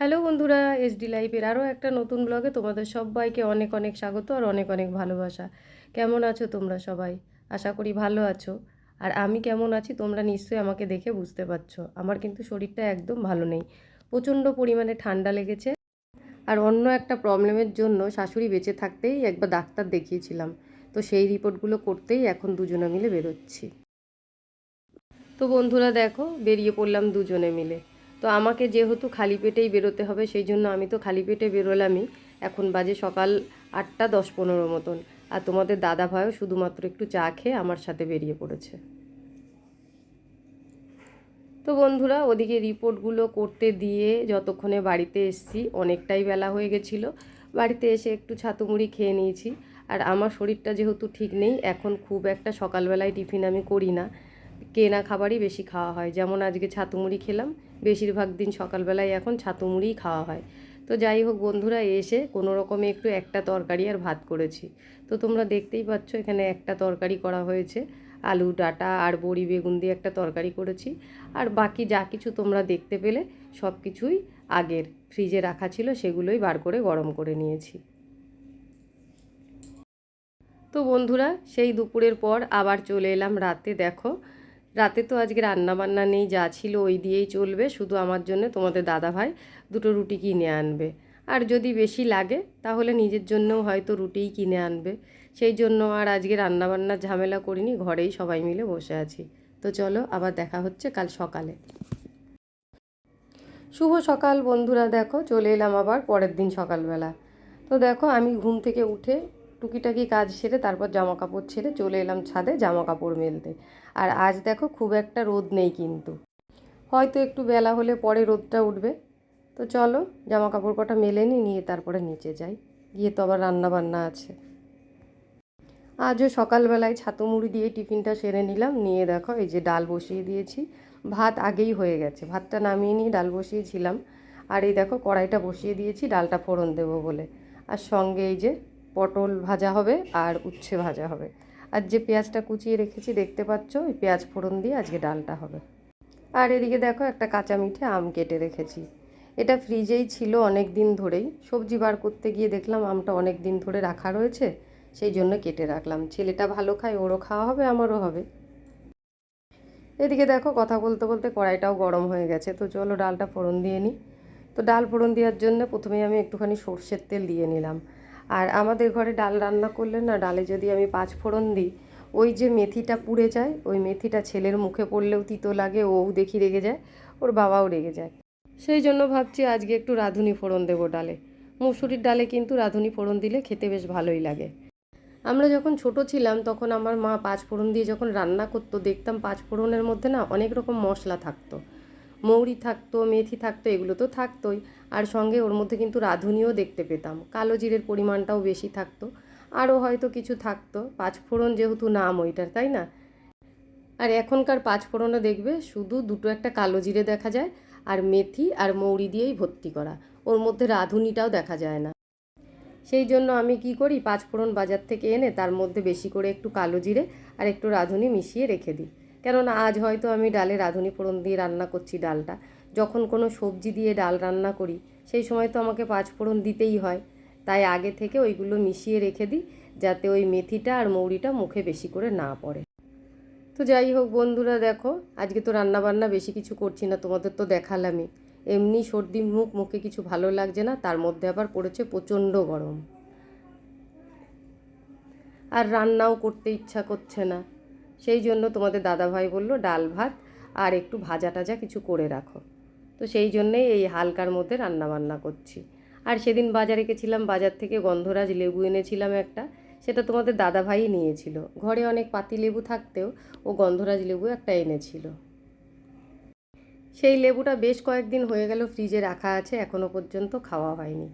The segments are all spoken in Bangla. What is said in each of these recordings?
হ্যালো বন্ধুরা এসডি লাইফের আরও একটা নতুন ব্লগে তোমাদের সবাইকে অনেক অনেক স্বাগত আর অনেক অনেক ভালোবাসা। কেমন আছো তোমরা সবাই? আশা করি ভালো আছো। আর আমি কেমন আছি তোমরা নিশ্চয়ই আমাকে দেখে বুঝতে পারছ। আমার কিন্তু শরীরটা একদম ভালো নেই। প্রচণ্ড পরিমাণে ঠান্ডা লেগেছে। আর অন্য একটা প্রবলেমের জন্য শাশুড়ি বেঁচে থাকতেই একবার ডাক্তার দেখিয়েছিলাম। তো সেই রিপোর্টগুলো করতেই এখন দুজনে মিলে বেরোচ্ছি। তো বন্ধুরা দেখো, বেরিয়ে পড়লাম দুজনে মিলে। তো আমাকে যেহেতু খালি পেটেই বেরোতে হবে, সেই জন্য আমি তো খালি পেটে বেরোলামই। এখন বাজে সকাল আটটা দশ পনেরো মতন। আর তোমাদের দাদা ভাইও শুধুমাত্র একটু চা খেয়ে আমার সাথে বেরিয়ে পড়েছে। তো বন্ধুরা, ওদিকে রিপোর্টগুলো করতে দিয়ে যতক্ষণে বাড়িতে এসছি, অনেকটাই বেলা হয়ে গেছিল। বাড়িতে এসে একটু ছাতু মুড়ি খেয়ে নিয়েছি। আর আমার শরীরটা যেহেতু ঠিক নেই, এখন খুব একটা সকালবেলায় টিফিন আমি করি না। কেনা খাবারই বেশি খাওয়া হয়। যেমন আজকে ছাতু মুড়ি খেলাম, বেশিরভাগ দিন সকালবেলায় এখন ছাতু মুড়িই খাওয়া হয়। তো যাই হোক বন্ধুরা, এসে কোনো রকমে একটু একটা তরকারি আর ভাত করেছি। তো তোমরা দেখতেই পাচ্ছ, এখানে একটা তরকারি করা হয়েছে। আলু, ডাটা আর বড়ি বেগুন দিয়ে একটা তরকারি করেছি। আর বাকি যা কিছু তোমরা দেখতে পেলে, সব কিছুই আগের ফ্রিজে রাখা ছিল, সেগুলোই বার করে গরম করে নিয়েছি। তো বন্ধুরা, সেই দুপুরের পর আবার চলে এলাম রাতে, দেখো। রাতে তো আজকে রান্না বান্না নেই, যা ছিল ওই দিয়েই চলবে। শুধু আমার জন্য, তোমাদের দাদা ভাই দুটো রুটি কিনে আনবে। আর যদি বেশি লাগে, তাহলে নিজের জন্যও হয়তো রুটিই কিনে আনবে। সেই জন্য আর আজকে রান্নাবান্নার ঝামেলা করিনি, ঘরেই সবাই মিলে বসে আছি। তো চলো, আবার দেখা হচ্ছে কাল সকালে। শুভ সকাল বন্ধুরা, দেখো, চলে এলাম আবার পরের দিন সকালবেলা। তো দেখো, আমি ঘুম থেকে উঠে টুকিটাকি কাজ সেরে তারপর জামা কাপড় ছেড়ে চলে এলাম ছাদে জামা কাপড় মেলতে। আর আজ দেখো খুব একটা রোদ নেই কিন্তু। হয়তো একটু বেলা হলে পরে রোদটা উঠবে। তো চলো জামা কাপড় কটা মেলে নিই নিয়ে তারপরে নিচে যাই। গিয়ে তো আবার রান্না বান্না আছে। আজও সকালবেলায় ছাতু মুড়ি দিয়ে টিফিনটা সেরে নিলাম। নিয়ে দেখো এই যে ডাল বসিয়ে দিয়েছি। ভাত আগেই হয়ে গেছে। ভাতটা নামিয়ে নিয়ে ডাল বসিয়েছিলাম। আর এই দেখো কড়াইটা বসিয়ে দিয়েছি, ডালটা ফোড়ন দেবো বলে। আর সঙ্গে এই যে পটল ভাজা হবে আর উচ্ছে ভাজা হবে। আর যে পেঁয়াজটা কুচিয়ে রেখেছি, দেখতে পাচ্ছ, ওই পেঁয়াজ ফোড়ন দিয়ে আজকে ডালটা হবে। আর এদিকে দেখো, একটা কাঁচা মিঠে আম কেটে রেখেছি। এটা ফ্রিজেই ছিল অনেক দিন ধরেই। সবজি বার করতে গিয়ে দেখলাম আমটা অনেক দিন ধরে রাখা রয়েছে, সেই জন্য কেটে রাখলাম। ছেলেটা ভালো খায়, ওরও খাওয়া হবে, আমারও হবে। এদিকে দেখো, কথা বলতে বলতে কড়াইটাও গরম হয়ে গেছে। তো চলো ডালটা ফোড়ন দিয়ে নিই তো ডাল ফোড়ন দেওয়ার জন্য প্রথমেই আমি একটুখানি সর্ষের তেল দিয়ে নিলাম। আর আমাদের ঘরে ডাল রান্না করলে না ডালে যদি আমি পাঁচ ফোড়ন দিই, ওই যে মেথিটা পুড়ে যায়, ওই মেথিটা ছেলের মুখে পড়লেও তিতো লাগে, ও দেখি রেগে যায়, ওর বাবাও রেগে যায়। সেই জন্য ভাবছি আজকে একটু রাঁধুনি ফোড়ন দেবো ডালে। মুসুরির ডালে কিন্তু রাঁধুনি ফোড়ন দিলে খেতে বেশ ভালোই লাগে। আমরা যখন ছোট ছিলাম তখন আমার মা পাঁচ ফোড়ন দিয়ে যখন রান্না করতো, দেখতাম পাঁচ ফোড়নের মধ্যে না অনেক রকম মশলা থাকতো। মৌরি থাকতো, মেথি থাকতো, এগুলো তো থাকতোই। আর সঙ্গে ওর মধ্যে কিন্তু রাঁধুনিও দেখতে পেতাম। কালো জিরের পরিমাণটাও বেশি থাকতো। আরও হয়তো কিছু থাকতো। পাঁচফোড়ন যেহেতু নাম ওইটার, তাই না? আর এখনকার পাঁচফোড়নও দেখবে, শুধু দুটো একটা কালো জিরে দেখা যায় আর মেথি আর মৌরি দিয়েই ভর্তি করা। ওর মধ্যে রাঁধুনিটাও দেখা যায় না। সেই জন্য আমি কি করি, পাঁচফোড়ন বাজার থেকে এনে তার মধ্যে বেশি করে একটু কালো জিরে আর একটু রাঁধুনি মিশিয়ে রেখে দিই। কেননা আজ হয়তো আমি ডালে রাঁধুনি ফোড়ন দিয়ে রান্না করছি ডালটা। যখন কোনো সবজি দিয়ে ডাল রান্না করি, সেই সময় তো আমাকে পাঁচ ফোড়ন দিতেই হয়। তাই আগে থেকে ওইগুলো মিশিয়ে রেখে দিই, যাতে ওই মেথিটা আর মৌরিটা মুখে বেশি করে না পড়ে। তো যাই হোক বন্ধুরা, দেখো, আজকে তো রান্না বান্না বেশি কিছু করছি না, তোমাদের তো দেখালামই। এমনি সর্দি মুখ, মুখে কিছু ভালো লাগছে না, তার মধ্যে আবার পড়েছে প্রচণ্ড গরম। আর রান্নাও করতে ইচ্ছা করছে না। সেই জন্য তোমাদের দাদাভাই বলল, ডাল ভাত আর একটু ভাজা টাজা কিছু করে রাখো। তো সেই জন্যেই এই হালকার মধ্যে রান্না বান্না করছি। আর সেদিন বাজারে গেছিলাম, বাজার থেকে গন্ধরাজ লেবু এনেছিলাম একটা, সেটা তোমাদের দাদাভাই নিয়েছিল। ঘরে অনেক পাতি লেবু থাকতেও ও গন্ধরাজ লেবু একটা এনেছিল। সেই লেবুটা বেশ কয়েকদিন হয়ে গেল, ফ্রিজে রাখা আছে এখনও পর্যন্ত খাওয়া হয়নি।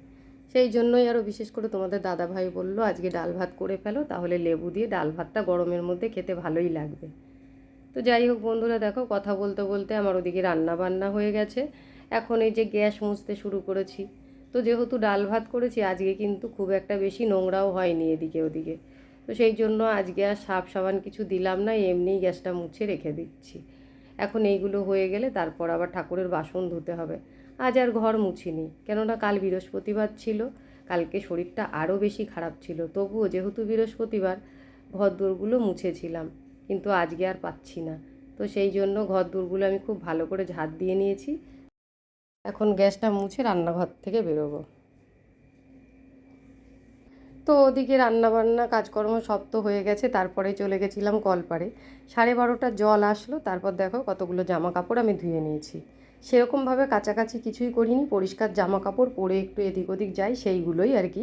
সেই জন্যই আরও বিশেষ করে তোমাদের দাদাভাই বলল, আজকে ডাল ভাত করে ফেলো, তাহলে লেবু দিয়ে ডাল ভাতটা গরমের মধ্যে খেতে ভালোই লাগবে। তো যাই হোক বন্ধুরা, দেখো কথা বলতে বলতে আমার ওদিকে রান্না বান্না হয়ে গেছে। এখন এই যে গ্যাস মুছতে শুরু করেছি। তো যেহেতু ডাল ভাত করেছি, আজকে কিন্তু খুব একটা বেশি নোংরাও হয়নি এদিকে ওদিকে। তো সেই জন্য আজকে আর সাপ সাবান কিছু দিলাম না, এমনিই গ্যাসটা মুছে রেখে দিচ্ছি। এখন এইগুলো হয়ে গেলে তারপর আবার ঠাকুরের বাসন ধুতে হবে। আজ আর ঘর মুছিনি, কেননা কাল বৃহস্পতিবার ছিল, কালকে শরীরটা আরও বেশি খারাপ ছিল। তবুও যেহেতু বৃহস্পতিবার ঘর দোরগুলো মুছেছিলাম, কিন্তু আজকে আর পাচ্ছি না। তো সেই জন্য ঘর দোরগুলো আমি খুব ভালো করে ঝাঁট দিয়ে নিয়েছি। এখন গ্যাসটা মুছে রান্নাঘর থেকে বেরোবো। তো ওদিকে রান্নাবান্না, কাজকর্ম সব তো হয়ে গেছে। তারপরে চলে গেছিলাম কলপাড়ে। সাড়ে বারোটা জল আসলো, তারপর দেখো কতগুলো জামা কাপড় আমি ধুয়ে নিয়েছি। সেরকমভাবে কাছাকাছি কিছুই করিনি, পরিষ্কার জামা কাপড় পরে একটু এদিক ওদিক যাই, সেইগুলোই আর কি।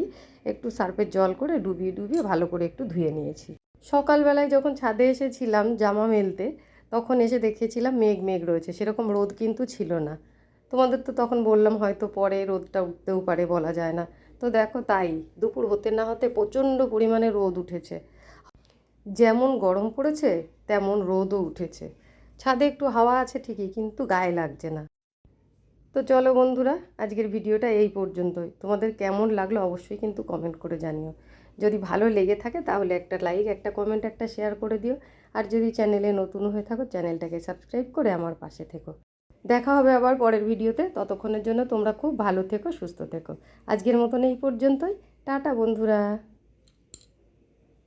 একটু সার্ফের জল করে ডুবিয়ে ডুবিয়ে ভালো করে একটু ধুয়ে নিয়েছি। সকালবেলায় যখন ছাদে এসেছিলাম জামা মেলতে, তখন এসে দেখেছিলাম মেঘ মেঘ রয়েছে, সেরকম রোদ কিন্তু ছিল না। তোমাদের তো তখন বললাম হয়তো পরে রোদটা উঠতেও পারে বলা যায় না। তো দেখো তাই, দুপুর হতে না হতে প্রচণ্ড পরিমাণে রোদ উঠেছে। যেমন গরম পড়েছে, তেমন রোদও উঠেছে। ছাদে একটু হাওয়া আছে ঠিকই, কিন্তু গায়ে লাগছে না। তো চলো বন্ধুরা, আজকের ভিডিওটা এই পর্যন্তই। তোমাদের কেমন লাগল অবশ্যই কিন্তু কমেন্ট করে জানিও। যদি ভালো লেগে থাকে তাহলে একটা লাইক একটা কমেন্ট একটা শেয়ার করে দিও। আর যদি চ্যানেলে নতুন হয়ে থাকো চ্যানেলটাকে সাবস্ক্রাইব করে আমার পাশে থেকো। দেখা হবে আবার পরের ভিডিওতে। ততক্ষণের জন্য তোমরা খুব ভালো থেকো, সুস্থ থেকো। আজকের মতন এই পর্যন্তই। টাটা বন্ধুরা।